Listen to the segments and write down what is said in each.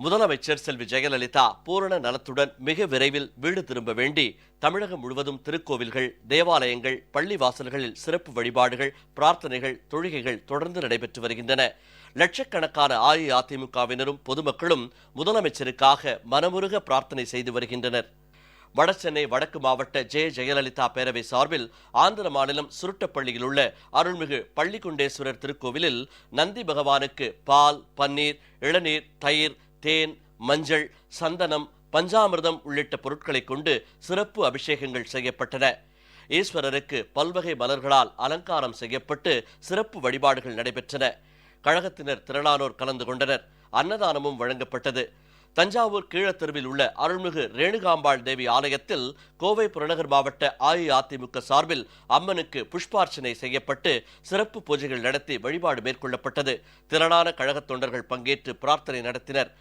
முதலமைச்சர் செல்வி ஜெயலலிதா பூரண நலத்துடன் மிக விரைவில் வீடு திரும்ப வேண்டி தமிழகம் முழுவதும் திருக்கோவில்கள் தேவாலயங்கள் பள்ளிவாசல்களில் சிறப்பு வழிபாடுகள் பிரார்த்தனைகள் தொழுகைகள் தொடர்ந்து நடைபெற்று வருகின்றன. லட்சக்கணக்கான அஇஅதிமுகவினரும் பொதுமக்களும் முதலமைச்சருக்காக மனமுருக பிரார்த்தனை செய்து வருகின்றனர். வடசென்னை வடக்கு மாவட்ட ஜெய ஜெயலலிதா பேரவை சார்பில் ஆந்திர மாநிலம் சுருட்டப்பள்ளியில் உள்ள அருள்மிகு பள்ளிக்குண்டேஸ்வரர் திருக்கோவிலில் நந்தி பகவானுக்கு பால் பன்னீர் இளநீர் தயிர் தேன் மஞ்சள் சந்தனம் பஞ்சாமிர்தம் உள்ளிட்ட பொருட்களை கொண்டு சிறப்பு அபிஷேகங்கள் செய்யப்பட்டன. ஈஸ்வரருக்கு பல்வகை மலர்களால் அலங்காரம் செய்யப்பட்டு சிறப்பு வழிபாடுகள் நடைபெற்றன. கழகத்தினர் திரளானோர் கலந்து கொண்டனர். அன்னதானமும் வழங்கப்பட்டது. தஞ்சாவூர் கீழத்தெருவில் உள்ள அருள்மிகு ரேணுகாம்பாள் தேவி ஆலயத்தில் கோவை புறநகர் மாவட்ட அஇஅதிமுக சார்பில் அம்மனுக்கு புஷ்பார்ச்சனை செய்யப்பட்டு சிறப்பு பூஜைகள் நடத்தி வழிபாடு மேற்கொள்ளப்பட்டது. திரளான கழகத் தொண்டர்கள் பங்கேற்று பிரார்த்தனை நடத்தினர்.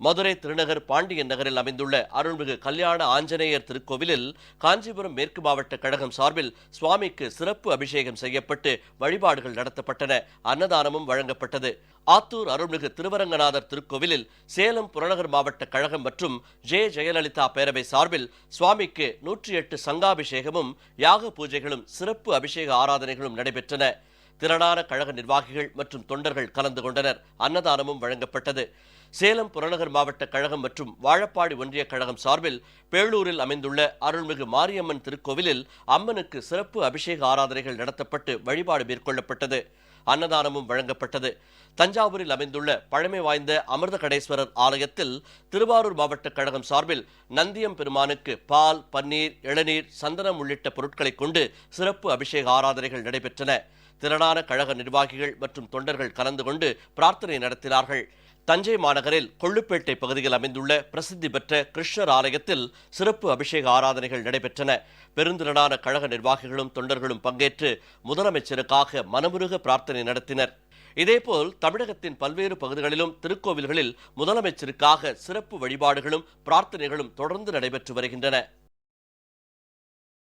மதுரை திருநகர் பாண்டியன் நகரில் அமைந்துள்ள அருள்மிகு கல்யாண ஆஞ்சநேயர் திருக்கோவிலில் காஞ்சிபுரம் மேற்கு மாவட்ட கழகம் சார்பில் சுவாமிக்கு சிறப்பு அபிஷேகம் செய்யப்பட்டு வழிபாடுகள் நடத்தப்பட்டன. அன்னதானமும் வழங்கப்பட்டது. ஆத்தூர் அருள்மிகு திருவரங்கநாதர் திருக்கோவிலில் சேலம் புறநகர் மாவட்ட கழகம் மற்றும் ஜே. ஜெயலலிதா பேரவை சார்பில் சுவாமிக்கு நூற்றி எட்டு சங்காபிஷேகமும் யாக பூஜைகளும் சிறப்பு அபிஷேக ஆராதனைகளும் நடைபெற்றன. திரளான கழக நிர்வாகிகள் மற்றும் தொண்டர்கள் கலந்து கொண்டனர். அன்னதானமும் வழங்கப்பட்டது. சேலம் புறநகர் மாவட்ட கழகம் மற்றும் வாழப்பாடி ஒன்றிய கழகம் சார்பில் பேளூரில் அமைந்துள்ள அருள்மிகு மாரியம்மன் திருக்கோவிலில் அம்மனுக்கு சிறப்பு அபிஷேக ஆராதனைகள் நடத்தப்பட்டு வழிபாடு மேற்கொள்ளப்பட்டது. அன்னதானமும் வழங்கப்பட்டது. தஞ்சாவூரில் அமைந்துள்ள பழமை வாய்ந்த அமிர்த கடேஸ்வரர் ஆலயத்தில் திருவாரூர் மாவட்ட கழகம் சார்பில் நந்தியம் பெருமானுக்கு பால் பன்னீர் இளநீர் சந்தனம் உள்ளிட்ட பொருட்களைக் கொண்டு சிறப்பு அபிஷேக ஆராதனைகள் நடைபெற்றன. திரளான கழக நிர்வாகிகள் மற்றும் தொண்டர்கள் கலந்து கொண்டு பிரார்த்தனை நடத்தினார்கள். தஞ்சை மாநகரில் கொள்ளுப்பேட்டை பகுதியில் அமைந்துள்ள பிரசித்தி பெற்ற கிருஷ்ணர் ஆலயத்தில் சிறப்பு அபிஷேக ஆராதனைகள் நடைபெற்றன. பெருந்திரளான கழக நிர்வாகிகளும் தொண்டர்களும் பங்கேற்று முதலமைச்சருக்காக மனமுருக பிரார்த்தனை நடத்தினர். இதேபோல் தமிழகத்தின் பல்வேறு பகுதிகளிலும் திருக்கோவில்களில் முதலமைச்சருக்காக சிறப்பு வழிபாடுகளும் பிரார்த்தனைகளும் தொடர்ந்து நடைபெற்று வருகின்றன.